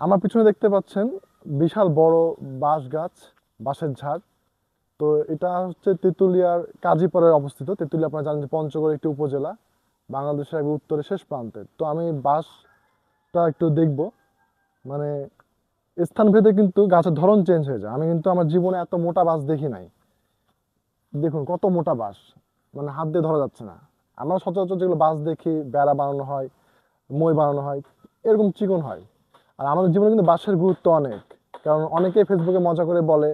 আমার পিছনে দেখতে পাচ্ছেন বিশাল বড় বাঁশ গাছ, বাঁশের ঝাড়। তো এটা হচ্ছে তেঁতুলিয়ার কাজীপাড়ায় অবস্থিত। তেঁতুলিয়া আপনারা জানেন যে পঞ্চগড় একটি উপজেলা, বাংলাদেশের একবার উত্তরে শেষ প্রান্তে। তো আমি বাঁশটা একটু দেখব। মানে স্থানভেদে কিন্তু গাছের ধরন চেঞ্জ হয়ে যায়। আমি কিন্তু আমার জীবনে এত মোটা বাঁশ দেখি নাই। দেখুন কত মোটা বাঁশ। মানে হাত দিয়ে ধরা যাচ্ছে না। আমরা সচরাচর যেগুলো বাঁশ দেখি, বেড়া বানানো হয়, মই বানানো হয়, এরকম চিকন হয়। আর আমাদের জীবনে কিন্তু বাসের গুরুত্ব অনেক। কারণ অনেকেই ফেসবুকে মজা করে বলে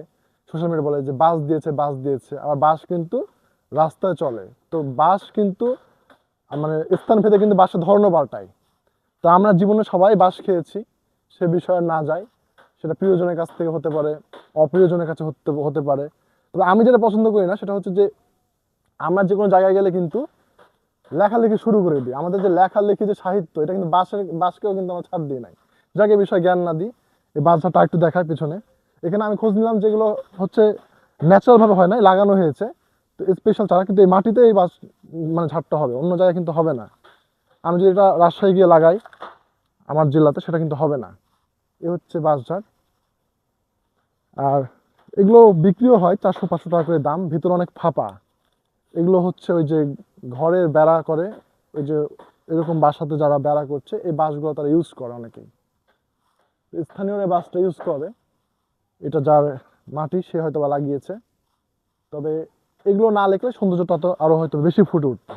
সোশ্যাল মিডিয়া বলে যে বাস দিয়েছে বাস দিয়েছে। আবার বাস কিন্তু রাস্তায় চলে। তো বাস কিন্তু মানে স্থান ভেদে কিন্তু বাসের ধরনও পাল্টায়। তো আমরা জীবনে সবাই বাস খেয়েছি, সে বিষয়ে না যাই। সেটা প্রিয়জনের কাছ থেকে হতে পারে, অপ্রিয়জনের কাছে হতে হতে পারে। তবে আমি যেটা পছন্দ করি না, সেটা হচ্ছে যে, আমরা যে কোনো জায়গায় গেলে কিন্তু লেখালেখি শুরু করে দিই। আমাদের যে লেখালেখি যে সাহিত্য, এটা কিন্তু বাসের বাসকেও কিন্তু আমরা ছাড় দিই নাই। যাকে বিষয়ে জ্ঞান না দিই, এই বাসটা একটু দেখায় পিছনে। এখানে আমি খোঁজ নিলাম যেগুলো হচ্ছে ন্যাচারাল ভাবে হয় না, লাগানো হয়েছে। তো স্পেশাল চারা, কিন্তু এই মাটিতে এই বাস মানে ঝাড়টা হবে, অন্য জায়গায় কিন্তু হবে না। আমি যদি এটা রাজশাহী গিয়ে লাগাই, আমার জেলাতে সেটা কিন্তু হবে না। এ হচ্ছে বাঁশ ঝাড়। আর এগুলো বিক্রিও হয় চারশো, পাঁচশো টাকা করে দাম, ভিতরে অনেক ফাঁপা। এগুলো হচ্ছে ওই যে ঘরের বেড়া করে, ওই যে এরকম বাসাতে যারা বেড়া করছে, এই বাঁশগুলো তারা ইউজ করে অনেকেই। স্থানীয় বাসটা ইউজ করে। এটা যার মাটি, সে হয়তো বা লাগিয়েছে। তবে এগুলো না লেখলে সৌন্দর্যটা তো আরও হয়তো বেশি ফুটে উঠতো